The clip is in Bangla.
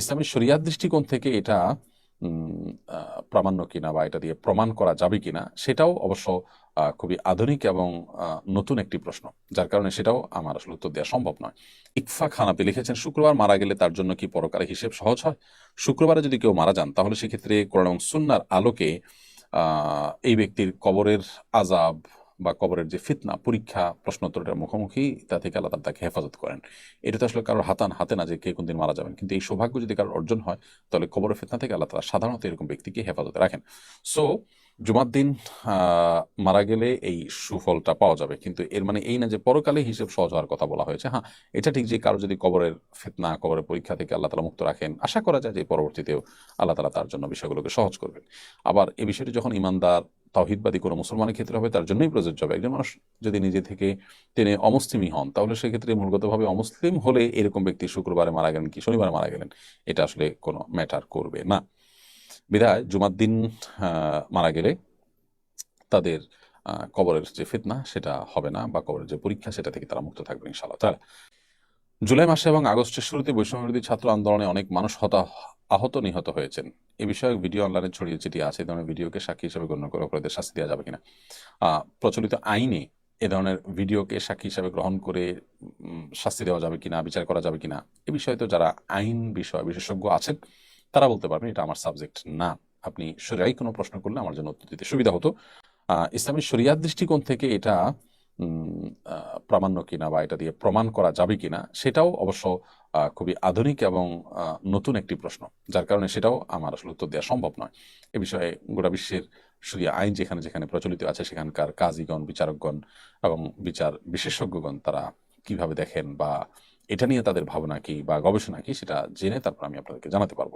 ইসলামী শরিয়াত দৃষ্টিকোণ থেকে এটা প্রামাণ্য কিনা বা এটা দিয়ে প্রমাণ করা যাবে কিনা, সেটাও অবশ্য খুবই আধুনিক এবং নতুন একটি প্রশ্ন, যার কারণে সেটাও আমার আসলে উত্তর দেওয়া সম্ভব নয়। ইকফা খানাপি লিখেছেন, শুক্রবার মারা গেলে তার জন্য কি পরকালে হিসেব সহজ হয়? শুক্রবারে যদি কেউ মারা যান, তাহলে সেক্ষেত্রে কোরআন সুন্নার আলোকে এই ব্যক্তির কবরের আজাব বা কবরের যে ফিতনা, পরীক্ষা, প্রশ্নোত্তরের মুখোমুখি, তা থেকে আল্লাহ তাকে হেফাজত করেন। এটা তো আসলে কারোর হাতান হাতে না যে কে কোনদিন মারা যাবেন। কিন্তু এই সৌভাগ্য যদি কারোর অর্জন হয়, তাহলে কবরের ফিতনা থেকে আল্লাহ তালা সাধারণত এরকম ব্যক্তিকে হেফাজতে রাখেন। সো জুমার দিন মারা গেলে এই সুফলটা পাওয়া যাবে। কিন্তু এর মানে এই না যে পরকালে হিসেব সহজ হওয়ার কথা বলা হয়েছে। হ্যাঁ এটা ঠিক যে কারও যদি কবরের ফেতনা, কবরের পরীক্ষা থেকে আল্লাহ তালা মুক্ত রাখেন, আশা করা যায় যে পরবর্তীতেও আল্লাহ তালা তার জন্য বিষয়গুলোকে সহজ করবেন। আবার এই বিষয়টি যখন ইমানদার তাওহিদবাদী কোনো মুসলমানের ক্ষেত্রে হবে, তার জন্যই প্রযোজ্য হবে। একজন মানুষ যদি নিজে থেকে তিনি অমুসলিমই হন, তাহলে সেক্ষেত্রে মূলগতভাবে অমুসলিম হলে এরকম ব্যক্তি শুক্রবারে মারা গেলেন কি? শনিবারে মারা গেলেন। এটা আসলে কোনো ম্যাটার করবে না। বিধায় জুমার দিন মারা গেলে তাদের কবরের যে ফিতনা, সেটা হবে না বা কবরের যে পরীক্ষা, সেটা থেকে তারা মুক্ত থাকবে ইনশাআল্লাহ। তাহলে জুলাই মাসে এবং আগস্টের শুরুতে বৈষম্যবিরোধী ছাত্র আন্দোলনে অনেক মানুষ হতা আহত নিহত হয়েছেন। এ বিষয়ে ভিডিও অনলাইনে ছড়িয়ে ছিটিয়ে আছে। এই ধরনের ভিডিওকে সাক্ষী হিসেবে গণ্য করে অপরাধের শাস্তি দেওয়া যাবে কিনা। প্রচলিত আইনে এ ধরনের ভিডিওকে সাক্ষী হিসাবে গ্রহণ করে শাস্তি দেওয়া যাবে কিনা বিচার করা যাবে কিনা এ বিষয়ে তো যারা আইন বিষয় বিশেষজ্ঞ আছেন তারা বলতে পারবেন এটা আমার সাবজেক্ট না। আপনি শরিয়াই কোনো প্রশ্ন করলে আমার জন্য উত্তর দিতে সুবিধা হতো। আহ, ইসলামী শরিয়াত দৃষ্টিকোণ থেকে এটা প্রামাণ্য কিনা বা এটা দিয়ে প্রমাণ করা যাবে কিনা, সেটাও অবশ্য খুবই আধুনিক এবং নতুন একটি প্রশ্ন, যার কারণে সেটাও আমার আসলে উত্তর দেওয়া সম্ভব নয়। এ বিষয়ে গোটা বিশ্বের শরিয়া আইন যেখানে যেখানে প্রচলিত আছে, সেখানকার কাজীগণ, বিচারকগণ এবং বিচার বিশেষজ্ঞগণ তারা কীভাবে দেখেন বা এটা নিয়ে তাদের ভাবনা কি বা গবেষণা কি, সেটা জেনে তারপর আমি আপনাদেরকে জানাতে পারব।